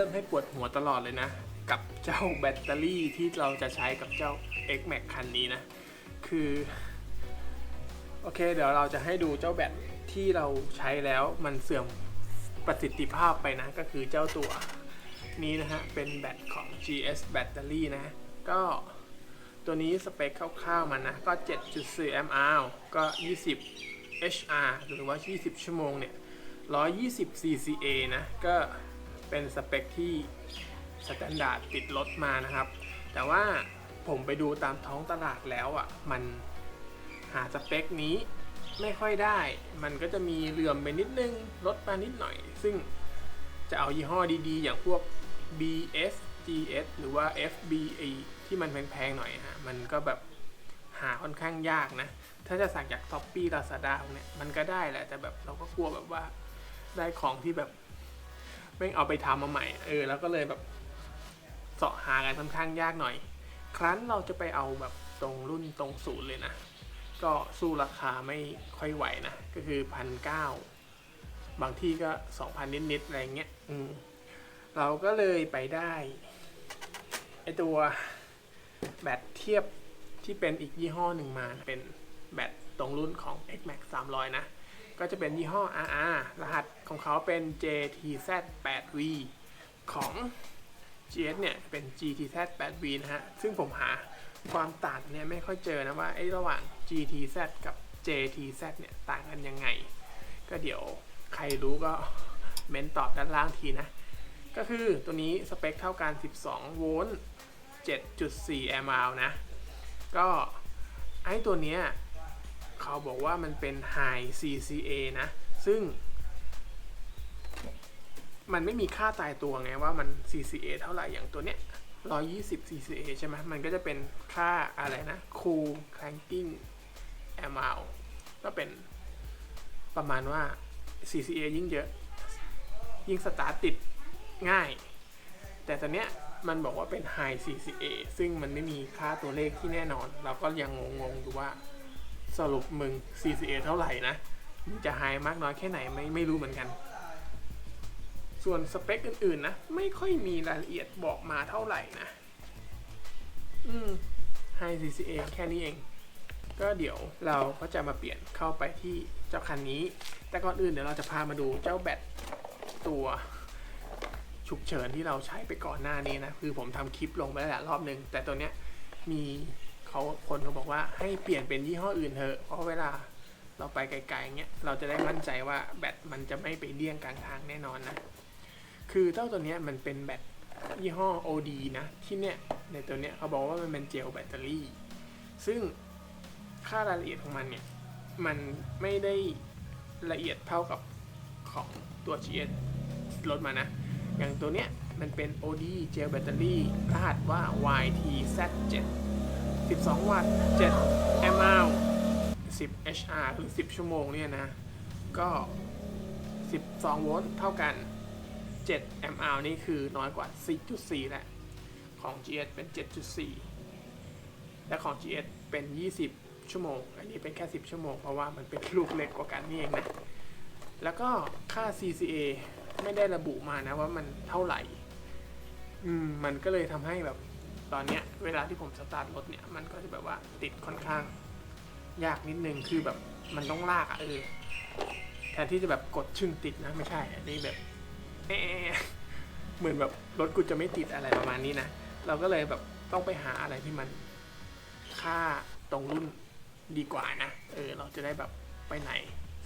รื่องให้ปวดหัวตลอดเลยนะ กับเจ้าแบตเตอรี่ที่เราจะใช้กับเจ้า X Max คันนี้นะ คือ โอเค เดี๋ยวเราจะให้ดูเจ้าแบตที่เราใช้แล้วมันเสื่อมประสิทธิภาพไปนะ ก็คือเจ้าตัวนี้นะฮะ เป็นแบตของ GS Battery นะ ก็ตัวนี้สเปคคร่าวๆมันนะ ก็ 7.4 mAh ก็ 20 HR หรือว่า 20 ชั่วโมงเนี่ย 120 CCA นะ ก็ เป็นสเปคที่สแตนดาร์ดติดรถมานะครับ แต่ว่าผมไปดูตามท้องตลาดแล้วอะ่ะ มันหาสเปคนี้ไม่ค่อยได้ มันก็จะมีเหลื่อมไปนิดนึง ลดมานิดหน่อย ซึ่งจะเอายี่ห้อดีๆ อย่างพวก BS GS หรือว่า FBA ที่มันแพงๆหน่อยฮะ มันก็แบบหาค่อนข้างยากนะ ถ้าจะสั่งจาก s h อ p e e Lazada พวกเนี่ย มันก็ได้แหละ แต่แบบเราก็กลัวแบบว่าได้ของที่แบบ ไม่งเอาไปทำมาใหม่ เออ แล้วก็เลยแบบเสาะหากันค่อนข้างยากหน่อย ครั้นเราจะไปเอาแบบตรงรุ่นตรงศูนย์เลยนะ ก็สู้ราคาไม่ค่อยไหวนะ ก็คือพันเก้าบางที่ก็สองพันนิดๆอะไรเงี้ย อืม เราก็เลยไปได้ไอตัวแบตเทียบที่เป็นอีกยี่ห้อหนึ่งมา เป็นแบตตรงรุ่นของ XMAX 300 นะ ก็จะเป็นยี่ห้อ RR รหัสของเขาเป็น JTZ8V ของ GS เนี่ยเป็น GTZ8V นะฮะ ซึ่งผมหาความต่างเนี่ยไม่ค่อยเจอนะว่าไอ้ระหว่าง GTZ กับ JTZ เนี่ยต่างกันยังไง ก็เดี๋ยวใครรู้ก็เม้นตอบด้านล่างทีนะ ก็คือตัวนี้สเปคเท่ากัน 12 โวลต์ 7.4 แอมป์นะ ก็ไอ้ตัวเนี้ย เขาบอกว่ามันเป็น High CCA นะ ซึ่ง มันไม่มีค่าตายตัวไงว่ามัน CCA เท่าไหร่อย่างตัวเนี้ย 120 CCA ใช่ไหมมันก็จะเป็นค่าอะไรนะ Cool Cranking Amount ก็เป็นประมาณว่า CCA ยิ่งเยอะ ยิ่งสตาร์ทติดง่าย แต่ตอนเนี้ยมันบอกว่าเป็น High CCA ซึ่งมันไม่มีค่าตัวเลขที่แน่นอน เราก็ยังงงๆอยู่ว่า สรุปมึง CCA เท่าไหร่นะมึงจะ High มากน้อยแค่ไหนไม่ไม่รู้เหมือนกัน ส่วนสเปคอื่นๆนะ ไม่ค่อยมีรายละเอียดบอกมาเท่าไหร่นะ อืม High CCA แค่นี้เอง ก็เดี๋ยวเราก็จะมาเปลี่ยนเข้าไปที่เจ้าคันนี้ แต่ก่อนอื่นเดี๋ยวเราจะพามาดูเจ้าแบตตัวฉุกเฉินที่เราใช้ไปก่อนหน้านี้นะ คือผมทำคลิปลงไปแล้วรอบนึง แต่ตัวเนี้ยมี เขาคนเขาบอกว่าให้เปลี่ยนเป็นยี่ห้ออื่นเถอะ เพราะเวลาเราไปไกลๆเงี้ยเราจะได้มั่นใจว่าแบตมันจะไม่ไปเลี่ยงกลางทางแน่นอนนะ คือเจ้าตัวเนี้ยมันเป็นแบตยี่ห้อ OD นะ ที่เนี้ยในตัวเนี้ยเขาบอกว่ามันเป็นเจลแบตเตอรี่ ซึ่งค่ารายละเอียดของมันเนี่ย มันไม่ได้ละเอียดเท่ากับของตัว GS ลดมานะ อย่างตัวเนี้ยมันเป็น OD Gel Battery รหัสว่า YTZ7 12 วัตต์7 mAh 10 HR หรือ 10 ชั่วโมงเนี่ยนะ ก็ 12 โวลต์เท่ากัน7 mAh นี่คือน้อยกว่า 4.4 แหละ ของ GS เป็น 7.4 และของ GS เป็น 20 ชั่วโมง อันนี้เป็นแค่ 10 ชั่วโมง เพราะว่ามันเป็นลูกเล็กกว่ากันนี่เองนะ แล้วก็ค่า CCA ไม่ได้ระบุมานะว่ามันเท่าไหร่ อืม มันก็เลยทำให้แบบ ตอนเนี้ยเวลาที่ผมสตาร์ทรถเนี่ยมันก็จะแบบว่าติดค่อนข้าง ยากนิดนึงคือแบบมันต้องลากอะเออแทนที่จะแบบกดชึ่งติดนะไม่ใช่อันนี้แบบเอ๊ะเหมือนแบบรถกูจะไม่ติดอะไรประมาณนี้นะ เราก็เลยแบบต้องไปหาอะไรที่มันค่าตรงรุ่นดีกว่านะเออเราจะได้แบบไปไหน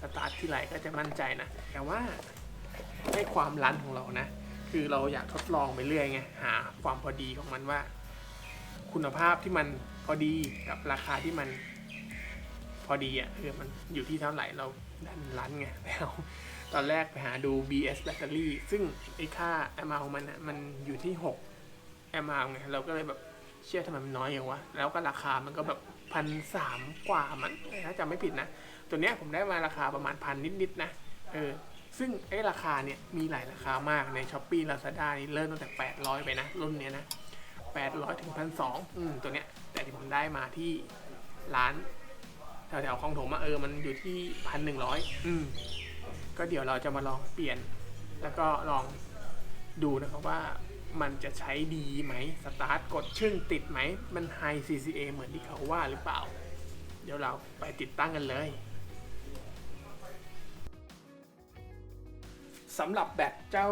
สตาร์ทที่ไรก็จะมั่นใจนะแต่ว่าให้ความรันของเรานะ คือเราอยากทดลองไปเรื่อยไงหาความพอดีของมันว่า คุณภาพที่มันพอดีกับราคาที่มันพอดีอะคือมันอยู่ที่เท่าไหร่เราดันรันไงแล้วตอนแรกไปหาดู BS แบตเตอรี่ซึ่งไอ้ค่า m อของมันอะมันอยู่ที่ 6 m อไงเราก็เลยแบบเชื่อทำไมมันน้อยอย่างวะ แล้วก็ราคามันก็แบบพันสามกว่ามันถ้าจำไม่ผิดนะ ตัวเนี้ยผมได้มาราคาประมาณพันนิดๆนะเออซึ่งไอ้ราคาเนี่ยมีหลายราคามากใน s h อ p e e Lazada นี่เริ่มตั้งแต่ 800 ไปนะ รุ่นเนี้ยนะ 800ถึง1,200อืมตัวเนี้ย แต่ที่ผมได้มาที่ร้านแถวๆคลองถมอะเออมันอยู่ที่1,100อืมก็เดี๋ยวเราจะมาลองเปลี่ยน แล้วก็ลองดูนะครับว่ามันจะใช้ดีไหมสตาร์ทกดชึ่งติดไหม มันไฮ CCA เหมือนที่เขาว่าหรือเปล่า เดี๋ยวเราไปติดตั้งกันเลยสำหรับแบตเจ้า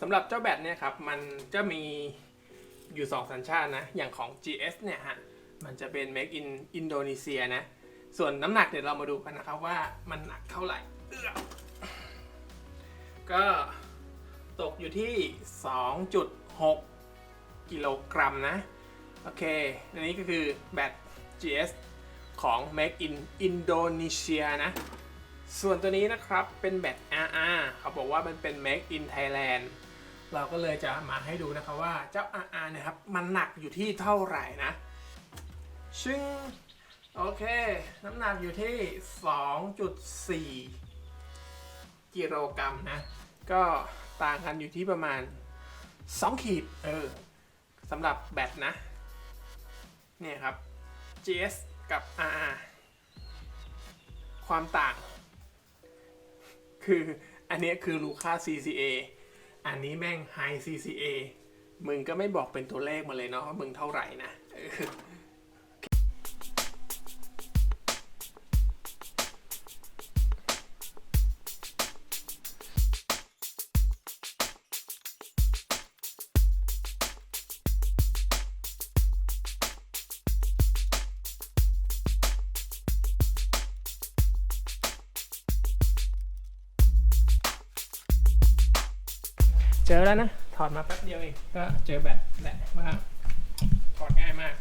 สำหรับเจ้าแบตเนี่ยครับ มันจะมี อยู่ 2 สัญชาตินะ อย่างของ GS เนี่ยฮะ มันจะเป็น make in อินโดนีเซียนะ ส่วนน้ำหนักเดี๋ยวเรามาดูกันนะครับว่ามันหนักเท่าไหร่ ก็ตกอยู่ที่ 2.6 กิโลกรัมนะ โอเค อันนี้ก็คือแบต GS ของ Make in Indonesia นะ ส่วนตัวนี้นะครับเป็นแบต RR เขาบอกว่ามันเป็น Make in Thailand เราก็เลยจะมาให้ดูนะครับว่าเจ้า RR เนะครับมันหนักอยู่ที่เท่าไหร่นะซึ่งโอเค น้ำหนักอยู่ที่ 2.4 กิโลกรัมนะ ก็ต่างกันอยู่ที่ประมาณ 2 ขีด เออสำหรับแบตนะ เนี่ยครับ GS กับ RR ความต่าง คืออันนี้คือลูค่า CCA อันนี้แม่ง High CCA มึงก็ไม่บอกเป็นตัวเลขมาเลยเนาะว่ามึงเท่าไหร่นะ เจอแล้วนะ ถอดมาแป๊บเดียวเอง ก็เจอแบตแหละว่าถอดง่ายมาก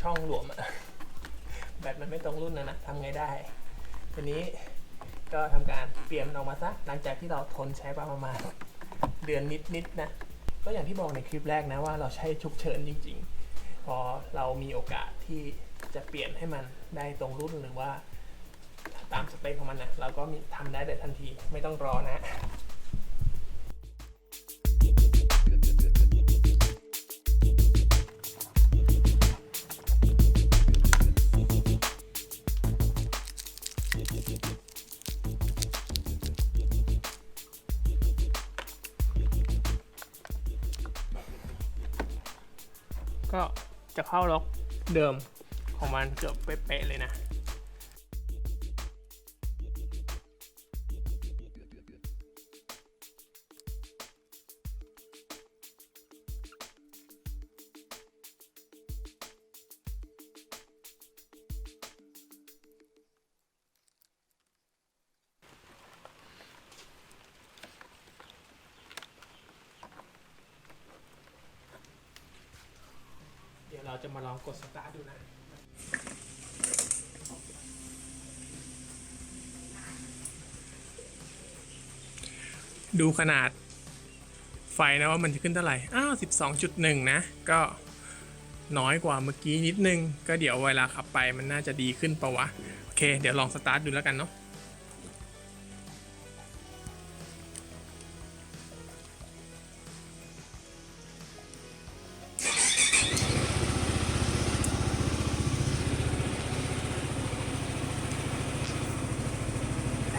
ช่องหลวมอะแบตมันไม่ตรงรุ่นนะนะทำไงได้ทีนี้ก็ทำการเปลี่ยนมันออกมาซะหลังจากที่เราทนใช้ประมาณเดือนนิดๆนะ ก็อย่างที่บอกในคลิปแรกนะว่าเราใช้ฉุกเฉินจริง ๆ พอเรามีโอกาสที่จะเปลี่ยนให้มันได้ตรงรุ่นหรือว่า ตามสเปคของมันนะเราก็มีทำได้เลยทันทีไม่ต้องรอนะก็จะเข้าล็อกเดิมของมันเกือบเป๊ะๆเลยนะ เราจะมาลองกดสตาร์ทดูนะดูขนาดไฟนะว่ามันจะขึ้นเท่าไหร่ อ้าว 12.1 นะ ก็น้อยกว่าเมื่อกี้นิดนึง ก็เดี๋ยวเวลาขับไปมันน่าจะดีขึ้นปะวะ โอเค เดี๋ยวลองสตาร์ทดูแล้วกันเนาะ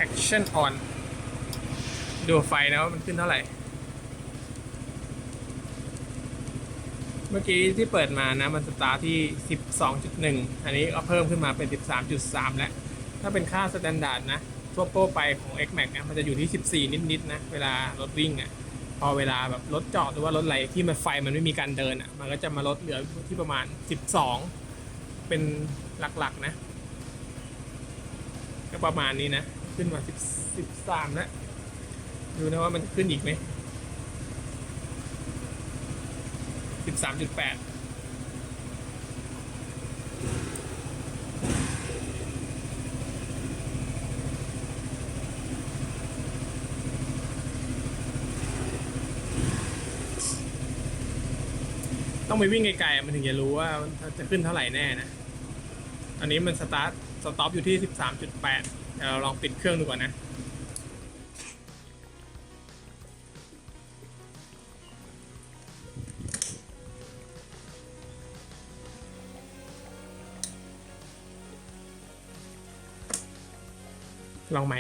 action on ดูไฟนะว่ามันขึ้นเท่าไหร่ เมื่อกี้ที่เปิดมานะ มันสตาร์ทที่ 12.1 อันนี้ก็เพิ่มขึ้นมาเป็น 13.3 แล้ว ถ้าเป็นค่าสแตนดาร์ดนะ ทั่วโป้ไปของ X Max นะ มันจะอยู่ที่ 14 นิดๆนะ เวลารถวิ่งอะ่ะ พอเวลาแบบรถจอดหรือว่ารถอะไรที่มันไฟมันไม่มีการเดินอะ่ะ มันก็จะมาลดเหลือที่ประมาณ 12 เป็นหลักๆนะ ก็ประมาณนี้นะ ขึ้นมา10 13แล้วดูนะว่ามันจะขึ้นอีกไหม13.8ต้องไปวิ่งไกลๆมันถึงจะรู้ว่ามันจะขึ้นเท่าไหร่แน่นะ อันนี้มันสตาร์ท สต็อปอยู่ที่13.8 เราลองปิดเครื่องดูก่อนนะลองใหม่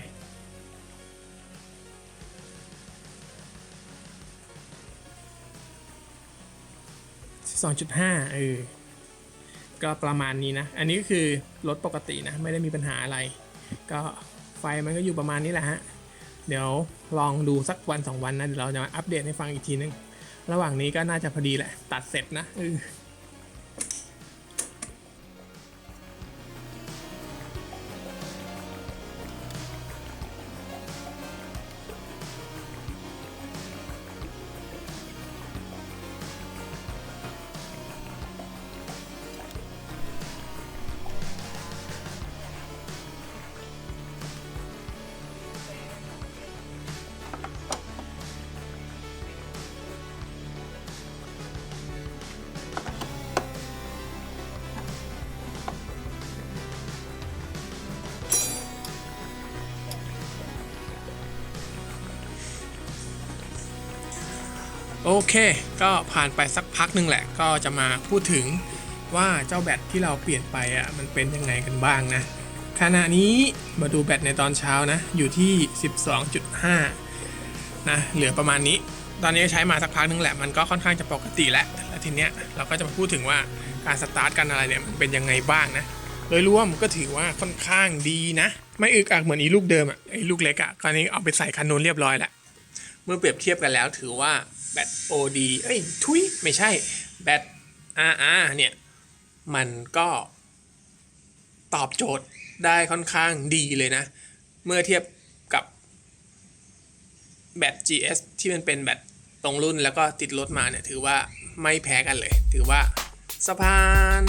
สองจุดห้าเออ ก็ประมาณนี้นะ อันนี้ก็คือรถปกตินะ ไม่ได้มีปัญหาอะไร ก็ไฟมันก็อยู่ประมาณนี้แหละฮะ เดี๋ยวลองดูสักวันสองวันนะเดี๋ยวเราจะมาอัปเดตให้ฟังอีกทีนึง ระหว่างนี้ก็น่าจะพอดีแหละ ตัดเสร็จนะ โอเค ก็ผ่านไปสักพักหนึ่งแหละ ก็จะมาพูดถึงว่าเจ้าแบตที่เราเปลี่ยนไปอะมันเป็นยังไงกันบ้างนะ ขณะนี้มาดูแบตในตอนเช้านะ อยู่ที่ 12.5 นะ เหลือประมาณนี้ ตอนนี้ใช้มาสักพักหนึงแหละ มันก็ค่อนข้างจะปกติแล้วแล้วทีเนี้ยเราก็จะมาพูดถึงว่าการสตาร์ทกันอะไรเนี่ยมันเป็นยังไงบ้างนะ โดยรวมก็ถือว่าค่อนข้างดีนะ ไม่อึกอักเหมือนอีลูกเดิมอะไอ้ลูกเล็กอะตอนนี้เอาไปใส่คันนูนเรียบร้อยแล้วเมื่อเปรียบเทียบกันแล้วถือว่า แบต OD เอ้ยทุยไม่ใช่แบต RR เนี่ย มันก็ตอบโจทย์ได้ค่อนข้างดีเลยนะ เมื่อเทียบกับแบต GS ที่มันเป็นแบตตรงรุ่นแล้วก็ติดรถมาเนี่ย ถือว่าไม่แพ้กันเลย ถือว่าสะพาน